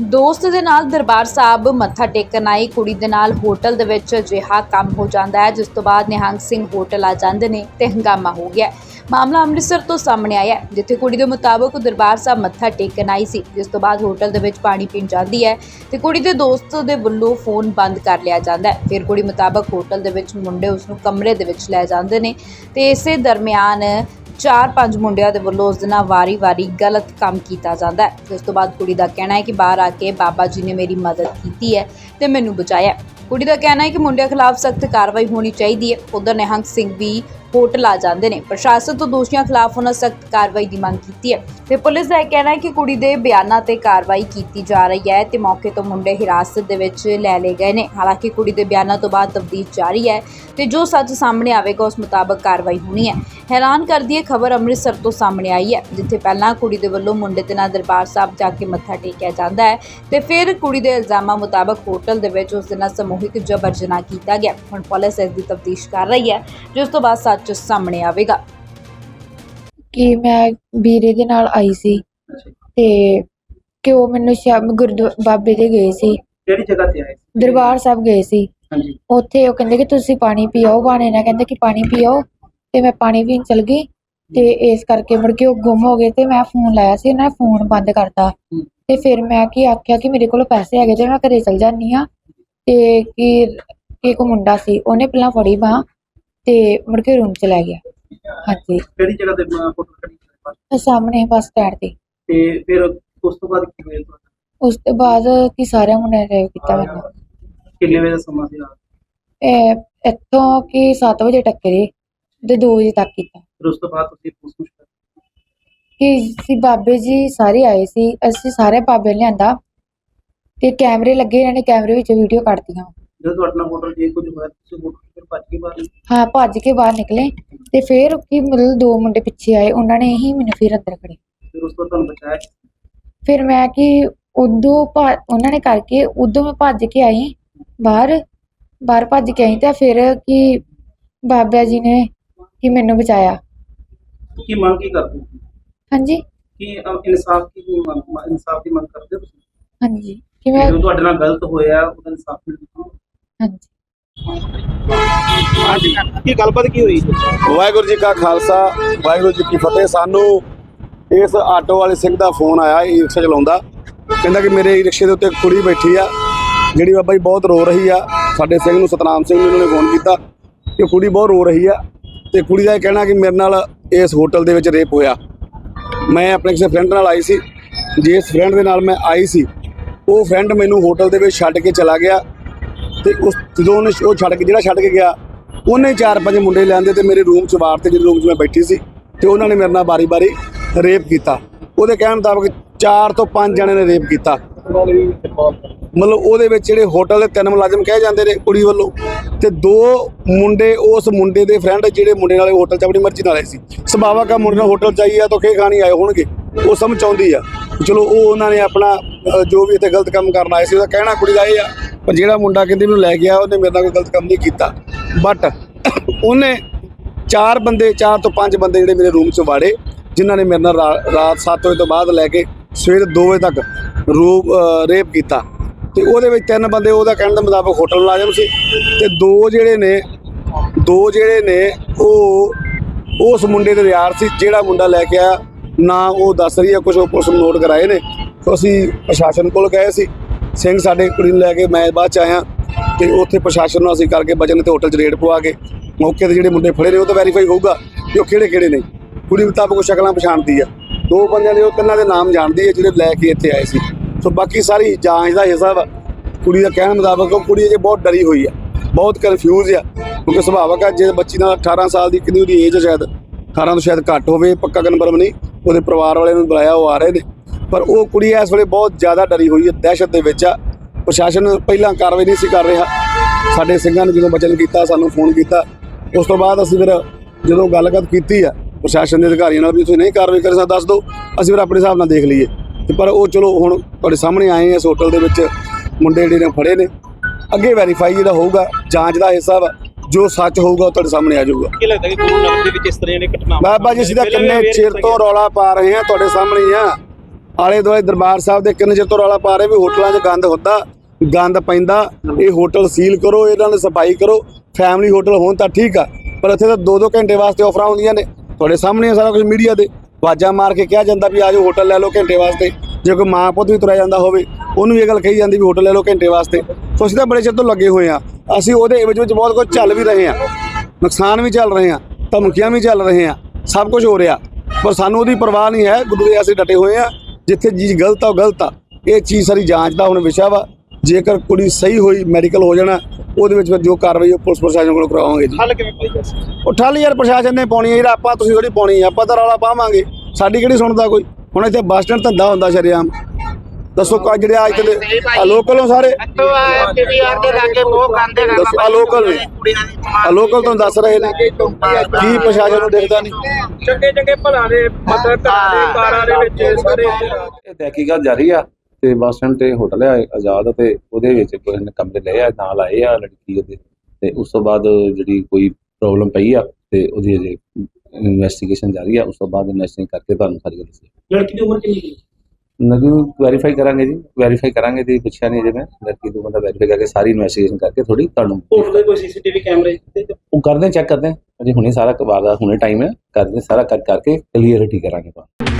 ਦੋਸਤ ਦੇ ਨਾਲ ਦਰਬਾਰ ਸਾਹਿਬ ਮੱਥਾ ਟੇਕਣ ਆਈ, ਕੁੜੀ ਦੇ ਨਾਲ ਹੋਟਲ ਦੇ ਵਿੱਚ ਅਜਿਹਾ ਕੰਮ ਹੋ ਜਾਂਦਾ ਹੈ, ਜਿਸ ਤੋਂ ਬਾਅਦ ਨਿਹੰਗ ਸਿੰਘ ਹੋਟਲ ਆ ਜਾਂਦੇ ਨੇ ਤੇ ਹੰਗਾਮਾ ਹੋ ਗਿਆ ਮਾਮਲਾ ਅੰਮ੍ਰਿਤਸਰ ਤੋਂ ਸਾਹਮਣੇ ਆਇਆ ਜਿੱਥੇ ਕੁੜੀ ਦੇ ਮੁਤਾਬਕ ਦਰਬਾਰ ਸਾਹਿਬ ਮੱਥਾ ਟੇਕਣ ਆਈ ਸੀ, ਜਿਸ ਤੋਂ ਬਾਅਦ ਹੋਟਲ ਦੇ ਵਿੱਚ ਪਾਣੀ ਪੀਣ ਜਾਂਦੀ ਹੈ ਤੇ ਕੁੜੀ ਦੇ ਦੋਸਤ ਦੇ ਵੱਲੋਂ ਫੋਨ ਬੰਦ ਕਰ ਲਿਆ ਜਾਂਦਾ ਹੈ। ਫਿਰ ਕੁੜੀ ਮੁਤਾਬਕ ਹੋਟਲ ਦੇ ਵਿੱਚ ਮੁੰਡੇ ਉਸ ਨੂੰ ਕਮਰੇ ਦੇ ਵਿੱਚ ਲੈ ਜਾਂਦੇ ਨੇ ਤੇ ਇਸੇ ਦਰਮਿਆਨ ਚਾਰ ਪੰਜ ਮੁੰਡਿਆਂ ਦੇ ਵੱਲੋਂ ਉਸ ਦੇ ਵਾਰੀ-ਵਾਰੀ ਗਲਤ ਕੰਮ ਕੀਤਾ ਜਾਂਦਾ ਹੈ। ਉਸ ਤੋਂ ਬਾਅਦ ਕੁੜੀ ਦਾ ਕਹਿਣਾ ਹੈ ਕਿ ਬਾਹਰ ਆ ਕੇ ਬਾਬਾ ਜੀ ਨੇ ਮੇਰੀ ਮਦਦ ਕੀਤੀ ਹੈ ਤੇ ਮੈਨੂੰ ਬਚਾਇਆ ਕੁੜੀ ਦਾ ਕਹਿਣਾ ਹੈ ਕਿ ਮੁੰਡਿਆਂ ਖਿਲਾਫ ਸਖਤ ਕਾਰਵਾਈ ਹੋਣੀ ਚਾਹੀਦੀ ਹੈ। ਉਧਰ ਨਿਹੰਗ ਸਿੰਘ ਵੀ ਹੋਟਲ ਆ ਜਾਂਦੇ ਨੇ ਪ੍ਰਸ਼ਾਸਨ ਤੋਂ ਦੋਸ਼ੀਆਂ ਖਿਲਾਫ ਉਹਨਾਂ ਸਖਤ ਕਾਰਵਾਈ ਦੀ ਮੰਗ ਕੀਤੀ ਹੈ ਤੇ ਪੁਲਿਸ ਦਾ ਇਹ ਕਹਿਣਾ ਹੈ ਕਿ ਕੁੜੀ ਦੇ ਬਿਆਨਾਂ ਤੇ ਕਾਰਵਾਈ ਕੀਤੀ ਜਾ ਰਹੀ ਹੈ ਤੇ ਮੌਕੇ ਤੋਂ ਮੁੰਡੇ ਹਿਰਾਸਤ ਦੇ ਵਿੱਚ ਲੈ ਲਏ ਗਏ ਨੇ ਹਾਲਾਂਕਿ ਕੁੜੀ ਦੇ ਬਿਆਨਾਂ ਤੋਂ ਬਾਅਦ ਤਫਤੀਸ਼ ਜਾਰੀ ਹੈ ਤੇ ਜੋ ਸੱਚ ਸਾਹਮਣੇ ਆਵੇਗਾ ਉਸ ਮੁਤਾਬਕ ਕਾਰਵਾਈ ਹੋਣੀ ਹੈ ਹੈਰਾਨ ਕਰਦੀ ਹੈ ਖਬਰ ਅੰਮ੍ਰਿਤਸਰ ਤੋਂ ਸਾਹਮਣੇ ਆਈ ਹੈ ਜਿੱਥੇ ਪਹਿਲਾਂ ਕੁੜੀ ਦੇ ਵੱਲੋਂ ਮੁੰਡੇ ਦੇ ਨਾਲ ਦਰਬਾਰ ਸਾਹਿਬ ਜਾ ਕੇ ਮੱਥਾ ਟੇਕਿਆ ਜਾਂਦਾ ਹੈ ਤੇ ਫਿਰ ਕੁੜੀ ਦੇ ਇਲਜ਼ਾਮਾਂ ਮੁਤਾਬਕ ਹੋਟਲ ਦੇ ਵਿੱਚ ਉਸ ਦੇ ਨਾਲ ਸਮੂਹਿਕ ਜਬਰ ਜਨਾਹ ਕੀਤਾ ਗਿਆ ਹੁਣ ਪੁਲਿਸ ਇਸ ਦੀ ਤਫਤੀਸ਼ ਕਰ ਰਹੀ ਹੈ ਜਿਸ ਤੋਂ ਬਾਅਦ ਸੱਚ ਸਾਹਮਣੇ ਆਵੇਗਾ। ਕਿ ਮੈਂ ਵੀਰੇ ਦੇ ਨਾਲ ਆਈ ਸੀ ਤੇ ਕਿ ਉਹ ਮੈਨੂੰ ਸ਼ਾਮ ਗੁਰਦੁਆਰਾ ਬਾਬੇ ਦੇ ਗਏ ਸੀ। ਕਿਹੜੀ ਜਗ੍ਹਾ ਤੇ ਆਏ ਸੀ? ਦਰਬਾਰ ਸਾਹਿਬ ਗਏ ਸੀ। ਹਾਂਜੀ। ਉੱਥੇ ਉਹ ਕਹਿੰਦੇ ਕਿ ਤੁਸੀਂ ਪਾਣੀ ਪੀਓ ਬਾਣੇ ਨਾਲ ਕਹਿੰਦੇ ਕਿ ਪਾਣੀ ਪੀਓ ਤੇ ਮੈਂ ਪਾਣੀ ਪੀਣ ਚਲ ਗਈ ਤੇ ਇਸ ਕਰਕੇ ਮੁੜ ਕੇ ਉਹ ਗੁੰਮ ਹੋ ਗਏ ਤੇ ਮੈਂ ਫੋਨ ਲਾਇਆ ਸੀ ਉਹਨਾਂ ਨੇ ਫੋਨ ਬੰਦ ਕਰਤਾ। ਤੇ ਫਿਰ ਮੈਂ ਕੀ ਆਖਿਆ ਕਿ ਮੇਰੇ ਕੋਲ ਪੈਸੇ ਹੈਗੇ ਤੇ ਮੈਂ ਘਰੇ ਚਲ ਜਾਂਦੀ ਆ ਤੇ ਕਿ ਕਿ ਇੱਕ ਮੁੰਡਾ ਸੀ ਉਹਨੇ ਪਹਿਲਾਂ ਫੜੀ ਬਾਂਹ ਤੇ ਮੁੜ ਕੇ ਰੂਮ ਚ ਲੈ ਗਿਆ। ਹਾਂਜੀ। ਕਿਹੜੀ ਜਗ੍ਹਾ ਤੇ ਫੋਟੋ ਖੜੀ? ਤੇ ਸਾਹਮਣੇ ਬੱਸ ਸਟੈਂਡ ਤੇ। ਤੇ ਫਿਰ ਉਸ ਤੋਂ ਬਾਅਦ ਕੀ ਹੋਇਆ ਤੁਹਾਡਾ? ਉਸ ਤੋਂ ਬਾਅਦ ਕਿ ਸਾਰਿਆਂ ਮੁੰਡਿਆਂ ਨੇ ਰੇਪ ਕੀਤਾ ਮੈਨੂੰ। ਕਿੰਨੇ ਵਜੇ ਦਾ ਸਮਾਂ ਸੀ ਰਾਤ? ਇਹ ਇੱਥੋਂ ਕਿ 7 ਵਜੇ ਟੱਕਰੇ ਤੇ 2 ਵਜੇ ਤੱਕ ਕੀਤਾ। ਫਿਰ ਉਸ ਤੋਂ ਬਾਅਦ ਤੁਸੀਂ ਪੁੱਛ ਕਰ ਕਿ? ਸੀ ਬਾਬੇ ਜੀ ਸਾਰੇ ਆਏ ਸੀ ਅਸੀਂ ਸਾਰੇ ਬਾਬੇ ਲਿਆਂਦਾ। ਤੇ ਕੈਮਰੇ ਲੱਗੇ ਇਹਨਾਂ ਨੇ ਕੈਮਰੇ ਵਿੱਚ ਵੀਡੀਓ ਕੱਢਤੀਆਂ। ਜਦੋਂ ਤੁਹਾਡੇ ਨਾਲ ਹੋਟਲ ਜੇ ਕੁਝ ਹੋਇਆ ਤੁਸੀਂ ਹੋਟਲ ਤੋਂ ਫਿਰ ਭੱਜ ਕੇ ਬਾਹਰ ਹਾਂ ਭੱਜ ਕੇ ਬਾਹਰ ਨਿਕਲੇ ਤੇ ਫਿਰ ਕਿ ਮਤਲਬ ਦੋ ਮੁੰਡੇ ਪਿੱਛੇ ਆਏ ਉਹਨਾਂ ਨੇ ਹੀ ਮੈਨੂੰ ਫਿਰ ਅੰਦਰ ਖੜੇ ਫਿਰ ਉਸ ਤੋਂ ਤੁਹਾਨੂੰ ਬਚਾਇਆ ਫਿਰ ਮੈਂ ਕਿ ਉਦੋਂ ਉਹਨਾਂ ਨੇ ਕਰਕੇ ਉਦੋਂ ਮੈਂ ਭੱਜ ਕੇ ਆਈ ਬਾਹਰ ਬਾਹਰ ਭੱਜ ਕੇ ਆਈ ਤਾਂ ਫਿਰ ਕਿ ਬਾਬਾ ਜੀ ਨੇ ਕਿ ਮੈਨੂੰ ਬਚਾਇਆ। ਕੀ ਮੰਗ ਕੀ ਕਰਦੇ ਹਾਂਜੀ। ਕੀ ਇਨਸਾਫ ਕੀ ਮੰਗ ਇਨਸਾਫ ਦੀ ਮੰਗ ਕਰਦੇ ਤੁਸੀਂ? ਹਾਂਜੀ ਕਿ ਮੈਂ ਜੋ ਤੁਹਾਡੇ ਨਾਲ ਗਲਤ ਹੋਇਆ ਉਹਦਾ ਇਨਸਾਫ ਮਿਲਣਾ ਹਾਂਜੀ। ਕੀ ਗੱਲਬਾਤ ਕੀ ਹੋਈ? ਵਾਹਿਗੁਰੂ ਜੀ ਕਾ ਖਾਲਸਾ, ਵਾਹਿਗੁਰੂ ਜੀ ਕੀ ਫਤਿਹ। ਸਾਨੂੰ ਇਸ ਆਟੋ ਵਾਲੇ ਸਿੰਘ ਦਾ ਫੋਨ ਆਇਆ, ਇਹ ਰਿਕਸ਼ਾ ਚਲਾਉਂਦਾ। ਕਹਿੰਦਾ ਕਿ ਮੇਰੇ ਈ ਰਿਕਸ਼ੇ ਦੇ ਉੱਤੇ ਇੱਕ ਕੁੜੀ ਬੈਠੀ ਆ, ਜਿਹੜੀ ਬਾਬਾ ਜੀ ਬਹੁਤ ਰੋ ਰਹੀ ਆ। ਸਾਡੇ ਸਿੰਘ ਨੂੰ, ਸਤਨਾਮ ਸਿੰਘ ਨੂੰ ਇਹਨਾਂ ਨੇ ਫੋਨ ਕੀਤਾ ਕਿ ਕੁੜੀ ਬਹੁਤ ਰੋ ਰਹੀ ਆ ਤੇ ਕੁੜੀ ਦਾ ਇਹ ਕਹਿਣਾ ਕਿ ਮੇਰੇ ਨਾਲ ਇਸ ਹੋਟਲ ਦੇ ਵਿੱਚ ਰੇਪ ਹੋਇਆ। ਮੈਂ ਆਪਣੇ ਕਿਸੇ ਫਰੈਂਡ ਨਾਲ ਆਈ ਸੀ। ਜਿਸ ਫਰੈਂਡ ਦੇ ਨਾਲ ਮੈਂ ਆਈ ਸੀ, ਉਹ ਫਰੈਂਡ ਮੈਨੂੰ ਹੋਟਲ ਦੇ ਵਿੱਚ ਛੱਡ ਕੇ ਚਲਾ ਗਿਆ। ਤੇ ਉਸ ਜਦੋਂ ਉਹਨੇ ਉਹ ਛੱਡ ਕੇ ਜਿਹੜਾ ਛੱਡ ਕੇ ਗਿਆ, ਉਹਨੇ ਚਾਰ ਪੰਜ ਮੁੰਡੇ ਲਿਆਂਦੇ ਤੇ ਮੇਰੇ ਰੂਮ 'ਚ ਵਾਰ ਤੇ ਜਿਹੜੇ ਰੂਮ 'ਚ ਮੈਂ ਬੈਠੀ ਸੀ, ਤੇ ਉਹਨਾਂ ਨੇ ਮੇਰੇ ਨਾਲ ਬਾਰੀ-ਬਾਰੀ ਰੇਪ ਕੀਤਾ। ਉਹਦੇ ਕਹਿਣ ਮੁਤਾਬਕ ਚਾਰ ਤੋਂ ਪੰਜ ਜਣੇ ਨੇ ਰੇਪ ਕੀਤਾ। ਮਤਲਬ ਉਹਦੇ ਵਿੱਚ ਜਿਹੜੇ ਹੋਟਲ ਦੇ ਤਿੰਨ ਮੁਲਾਜ਼ਮ ਕਹੇ ਜਾਂਦੇ ਨੇ ਕੁੜੀ ਵੱਲੋਂ, ਤੇ ਦੋ ਮੁੰਡੇ ਉਸ ਮੁੰਡੇ ਦੇ ਫਰੈਂਡ ਜਿਹੜੇ ਮੁੰਡੇ ਨਾਲੇ ਹੋਟਲ 'ਚ ਆਪਣੀ ਮਰਜ਼ੀ ਨਾਲ ਆਏ ਸੀ। ਸੁਭਾਵਾ ਕਾ ਮੁੰਡੇ ਨਾਲ ਹੋਟਲ 'ਚ ਆਈ ਆ ਤਾਂ ਖੇ ਖਾਣੀ ਆਏ ਹੋਣਗੇ। ਉਹ ਸਮਝ ਆਉਂਦੀ ਆ। ਚਲੋ ਉਹ ਉਹਨਾਂ ਨੇ ਆਪਣਾ ਜੋ ਵੀ ਇੱਥੇ ਗਲਤ ਕੰਮ ਕਰਨ ਆਏ ਸੀ, ਉਹਦਾ ਕਹਿਣਾ ਕੁੜੀ ਦਾ ਇਹ ਆ ਪਰ ਜਿਹੜਾ ਮੁੰਡਾ ਕਹਿੰਦੀ ਮੈਨੂੰ ਲੈ ਗਿਆ, ਉਹਨੇ ਮੇਰੇ ਨਾਲ ਕੋਈ ਗਲਤ ਕੰਮ ਨਹੀਂ ਕੀਤਾ। ਬਟ ਉਹਨੇ ਚਾਰ ਬੰਦੇ, ਚਾਰ ਤੋਂ ਪੰਜ ਬੰਦੇ ਜਿਹੜੇ ਮੇਰੇ ਰੂਮ 'ਚ ਵਾੜੇ, ਜਿਨ੍ਹਾਂ ਨੇ ਮੇਰੇ ਨਾਲ ਰਾਤ 7 ਵਜੇ ਤੋਂ ਬਾਅਦ ਲੈ ਕੇ ਸਵੇਰ 2 ਵਜੇ ਤੱਕ ਰੂਪ ਰੇਪ ਕੀਤਾ। ਤੇ ਉਹਦੇ ਵਿੱਚ ਤਿੰਨ ਬੰਦੇ ਉਹਦਾ ਕਹਿਣ ਦੇ ਮੁਤਾਬਕ ਹੋਟਲ ਮੁਲਾਜ਼ਮ ਸੀ। ਤੇ ਦੋ ਜਿਹੜੇ ਨੇ, ਦੋ ਜਿਹੜੇ ਨੇ, ਉਹ, ਉਸ ਮੁੰਡੇ ਦੇ ਯਾਰ ਸੀ, ਜਿਹੜਾ ਮੁੰਡਾ ਲੈ ਕੇ ਆਇਆ। ਨਾ ਉਹ ਦੱਸ ਰਹੀ ਹੈ ਕੁਝ ਉਹ ਪੁਲਿਸ ਨੂੰ ਨੋਟ ਕਰਾਏ ਨੇ। ਤੇ ਅਸੀਂ ਪ੍ਰਸ਼ਾਸਨ ਕੋਲ ਗਏ ਸੀ। ਸਿੰਘ ਸਾਡੇ ਕੁੜੀ ਨੂੰ ਲੈ ਕੇ ਮੈਂ ਬਾਅਦ ਚ ਆਇਆ ਤੇ ਉੱਥੇ ਪ੍ਰਸ਼ਾਸਨ ਨੂੰ ਅਸੀਂ ਕਰਕੇ ਬਜਨ ਤੇ ਹੋਟਲ 'ਚ ਰੇਡ ਪਵਾ ਕੇ ਮੌਕੇ ਤੇ ਜਿਹੜੇ ਮੁੰਡੇ ਫੜੇ ਨੇ ਉਹ ਤਾਂ ਵੈਰੀਫਾਈ ਹੋਊਗਾ ਕਿ ਉਹ ਕਿਹੜੇ ਕਿਹੜੇ ਨੇ। ਕੁੜੀ ਮੁਤਾਬਕ ਉਹ ਸ਼ਕਲਾਂ ਪਛਾਣਦੀ ਆ। ਦੋ ਬੰਦਿਆਂ ਦੇ ਉਹ ਤਿੰਨਾਂ ਦੇ ਨਾਮ ਜਾਣਦੀ ਹੈ ਜਿਹੜੇ ਲੈ ਕੇ ਇੱਥੇ ਆਏ ਸੀ। ਸੋ ਬਾਕੀ ਸਾਰੀ ਜਾਂਚ ਦਾ ਹਿੱਸਾ ਵਾ ਕੁੜੀ ਦਾ ਕਹਿਣ ਮੁਤਾਬਕ ਉਹ ਕੁੜੀ ਅਜੇ ਬਹੁਤ ਡਰੀ ਹੋਈ ਆ। ਬਹੁਤ ਕਨਫਿਊਜ਼ ਆ। ਕਿਉਂਕਿ ਸੁਭਾਵਕ ਆ, ਜੇ ਬੱਚੀ ਨਾਲ 18 ਸਾਲ ਦੀ ਕਿੰਨੀ ਉਹਦੀ ਏਜ ਸ਼ਾਇਦ 18 ਤੋਂ ਸ਼ਾਇਦ ਘੱਟ ਹੋਵੇ, ਪੱਕਾ ਕਨਫਰਮ ਨਹੀਂ। ਉਹਦੇ ਪਰਿਵਾਰ ਵਾਲਿਆਂ ਨੂੰ ਬੁਲਾਇਆ, ਉਹ ਆ ਰਹੇ ਨੇ। ਪਰ ਉਹ ਕੁੜੀ ਇਸ ਵੇਲੇ ਬਹੁਤ ਜ਼ਿਆਦਾ ਡਰੀ ਹੋਈ ਹੈ ਦਹਿਸ਼ਤ ਦੇ ਵਿੱਚ ਆ। ਪ੍ਰਸ਼ਾਸਨ ਪਹਿਲਾਂ ਕਾਰਵਾਈ ਨਹੀਂ ਸੀ ਕਰ ਰਿਹਾ। ਸਾਡੇ ਸਿੰਘਾਂ ਨੇ ਜਦੋਂ ਬਚਨ ਕੀਤਾ ਸਾਨੂੰ ਫੋਨ ਕੀਤਾ ਉਸ ਤੋਂ ਬਾਅਦ ਅਸੀਂ ਫਿਰ ਜਦੋਂ ਗੱਲਬਾਤ ਕੀਤੀ ਆ ਪ੍ਰਸ਼ਾਸਨ ਦੇ ਅਧਿਕਾਰੀਆਂ ਨਾਲ ਵੀ ਤੁਸੀਂ ਨਹੀਂ ਕਾਰਵਾਈ ਕਰ ਸਕਦੇ ਦੱਸ ਦਿਓ ਅਸੀਂ ਫਿਰ ਆਪਣੇ ਹਿਸਾਬ ਨਾਲ ਦੇਖ ਲਈਏ। ਤੇ ਪਰ ਉਹ ਚਲੋ ਹੁਣ ਤੁਹਾਡੇ ਸਾਹਮਣੇ ਆਏ ਆ ਇਸ ਹੋਟਲ ਦੇ ਵਿੱਚ ਮੁੰਡੇ ਜਿਹੜੇ ਨੇ ਫੜੇ ਨੇ। ਅੱਗੇ ਵੈਰੀਫਾਈ ਜਿਹੜਾ ਹੋਊਗਾ ਜਾਂਚ ਦਾ ਹਿੱਸਾ ਵਾ ਜੋ ਸੱਚ ਹੋਊਗਾ ਉਹ ਤੁਹਾਡੇ ਸਾਹਮਣੇ ਆ ਜਾਊਗਾ। ਕੀ ਲੱਗਦਾ ਕਿ ਗੁਰੂ ਨਗਰ ਦੇ ਵਿੱਚ ਇਸ ਤਰ੍ਹਾਂ ਦੀਆਂ ਘਟਨਾਵਾਂ ਬਾਬਾ ਜੀ ਅਸੀਂ ਤਾਂ ਕਿੰਨੇ ਚਿਰ ਤੋਂ ਰੌਲਾ ਪਾ ਰਹੇ ਹਾਂ ਤੁਹਾਡੇ ਸਾਹਮਣੇ ਆ। ਆਲੇ ਦੁਆਲੇ ਦਰਬਾਰ ਸਾਹਿਬ ਦੇ ਕਿੰਨੇ ਚਿਰ ਤੋਂ ਰੌਲਾ ਪਾ ਰਹੇ ਵੀ ਹੋਟਲਾਂ 'ਚ ਗੰਦ ਹੁੰਦਾ, ਗੰਦ ਪੈਂਦਾ, ਇਹ ਹੋਟਲ ਸੀਲ ਕਰੋ, ਇਹਨਾਂ ਦੀ ਸਫ਼ਾਈ ਕਰੋ ਫੈਮਿਲੀ ਹੋਟਲ ਹੋਣ ਤਾਂ ਠੀਕ ਆ, ਪਰ ਇੱਥੇ ਤਾਂ 2-2 ਘੰਟੇ ਵਾਸਤੇ ਆਫਰਾਂ ਹੁੰਦੀਆਂ ਨੇ, ਤੁਹਾਡੇ ਸਾਹਮਣੇ ਆ ਸਾਰਾ ਕੁਝ ਮੀਡੀਆ ਦੇ ਵਾਜਾਂ ਮਾਰ ਕੇ ਕਿਹਾ ਜਾਂਦਾ ਵੀ ਆਜੋ ਹੋਟਲ ਲੈ ਲਓ ਘੰਟੇ ਵਾਸਤੇ, ਜੇ ਕੋਈ ਮਾਂ ਪੁੱਤ ਵੀ ਤੁਰਿਆ ਜਾਂਦਾ ਹੋਵੇ, ਉਹਨੂੰ ਵੀ ਇਹ ਗੱਲ ਕਹੀ ਜਾਂਦੀ ਵੀ ਹੋਟਲ ਲੈ ਲਓ ਘੰਟੇ ਵਾਸਤੇ, ਸੋ ਅਸੀਂ ਤਾਂ ਬੜੇ ਚਿਰ ਤੋਂ ਲੱਗੇ ਹੋਏ ਆ, ਅਸੀਂ ਉਹਦੇ ਵਿੱਚ ਵਿੱਚ ਬਹੁਤ ਕੁਝ ਚੱਲ ਵੀ ਰਹੇ ਆ, ਨੁਕਸਾਨ ਵੀ ਚੱਲ ਰਹੇ ਆ, ਧਮਕੀਆਂ ਵੀ ਚੱਲ ਰਹੇ ਆ ਸਭ ਕੁਝ ਹੋ ਰਿਹਾ, ਪਰ ਸਾਨੂੰ ਉਹਦੀ ਪਰਵਾਹ ਨਹੀਂ ਹੈ, ਗੁਰੂ ਦੇ ਅਸੀਂ ਡਟੇ ਹੋਏ ਆ ਜਿੱਥੇ ਚੀਜ਼ ਗਲਤ ਆ ਗਲਤ ਆ। ਇਹ ਚੀਜ਼ ਸਾਰੀ ਜਾਂਚ ਦਾ ਹੁਣ ਵਿਸ਼ਾ ਵਾ। ਜੇਕਰ ਕੁੜੀ ਸਹੀ ਹੋਈ ਮੈਡੀਕਲ ਹੋ ਜਾਣਾ ਉਹਦੇ ਵਿੱਚ ਫਿਰ ਜੋ ਕਾਰਵਾਈ ਉਹ ਪੁਲਿਸ ਪ੍ਰਸ਼ਾਸਨ ਕੋਲ ਕਰਾਵਾਂਗੇ ਜੀ। ਹੱਲ ਕਿਵੇਂ ਪਾਈ ਜਾ ਸਕਦੀ ਉਹ ਠੱਲ ਯਾਰ ਪ੍ਰਸ਼ਾਸਨ ਨੇ ਪਾਉਣੀ ਹੈ ਜਿਹੜਾ ਆਪਾਂ ਤੁਸੀਂ ਥੋੜੀ ਪਾਉਣੀ ਆਪਾਂ ਤਾਂ ਰੌਲਾ ਪਾਵਾਂਗੇ। ਸਾਡੀ ਕਿਹੜੀ ਸੁਣਦਾ ਕੋਈ? ਹੁਣ ਇੱਥੇ ਬੱਸ ਸਟੈਂਡ ਧੰਦਾ ਹੁੰਦਾ ਸ਼ਰੇਆਮ। ਦੱਸੋ ਕਾ ਜਿਹੜੇ ਅੱਜ ਤੇ ਆ ਲੋਕਲ ਹੋ ਸਾਰੇ? ਪੀਵੀਆਰ ਦੇ ਲਾਗੇ ਬਹੁਤ ਗੰਦੇ ਦੱਸੋ ਆ ਲੋਕਲ ਨੇ? ਆ ਲੋਕਲ ਤੁਹਾਨੂੰ ਦੱਸ ਰਹੇ ਨੇ। ਕੀ ਪ੍ਰਸ਼ਾਸਨ ਨੂੰ ਦੇਖਦਾ ਨਹੀਂ? ਚੰਗੇ ਚੰਗੇ ਭਲਾ ਦੇ ਮਤਲਬ ਘਰਾਂ ਦੇ ਕਾਰਾਂ ਦੇ ਵਿੱਚ ਸਾਰੇ। ਇਹ ਤਹਿਕੀਕਾਤ ਜਾਰੀ ਆ ਤੇ ਬੱਸ ਸਟੈਂਡ ਤੇ ਹੋਟਲ ਹੈ ਆਜ਼ਾਦ ਤੇ ਉਹਦੇ ਵਿੱਚ ਕੋਈ ਨੇ ਕਮਰੇ ਲਏ ਆ ਨਾਲ ਆਏ ਆ ਲੜਕੀ ਉਹਦੇ। ਤੇ ਉਸ ਤੋਂ ਬਾਅਦ ਜਿਹੜੀ ਕੋਈ ਪ੍ਰੋਬਲਮ ਪਈ ਆ ਤੇ ਉਹਦੀ ਅਜੇ ਇਨਵੈਸਟੀਗੇਸ਼ਨ ਜਾਰੀ ਆ ਉਸ ਤੋਂ ਬਾਅਦ ਇਨਵੈਸਟਿਗੇਸ਼ਨ ਕਰਕੇ ਤੁਹਾਨੂੰ ਸਾਰੀ ਗੱਲ ਦੱਸੀ। ਲੜਕੀ ਦੀ ਉਮਰ ਕਿੰਨੀ ਹੈ? ਨਗੀ ਵੈਰੀਫਾਈ ਕਰਾਂਗੇ ਜੀ ਵੈਰੀਫਾਈ ਕਰਾਂਗੇ ਜੀ ਪੁੱਛਿਆ ਨਹੀਂ ਜੇ ਮੈਂ ਲੜਕੀ ਤੋਂ ਬੰਦਾ ਵੈਰੀਫਾਈ ਕਰਕੇ ਸਾਰੀ ਇਨਵੈਸਟੀਗੇਸ਼ਨ ਕਰਕੇ ਥੋੜੀ ਤੁਹਾਨੂੰ ਹੋਟਲ ਕੋਈ ਸੀਸੀਟੀਵੀ ਕੈਮਰੇ ਤੇ ਉਹ ਕਰਦੇ ਚੈੱਕ ਕਰਦੇ। ਅਜੇ ਹੁਣੇ ਸਾਰਾ ਕਬਾਰ ਦਾ ਹੁਣੇ ਟਾਈਮ ਹੈ ਕਰਦੇ ਸਾਰਾ ਕਰ ਕਰਕੇ ਕਲੀਅਰਿਟੀ ਕਰਾਂਗੇ ਤੁਹਾਨੂੰ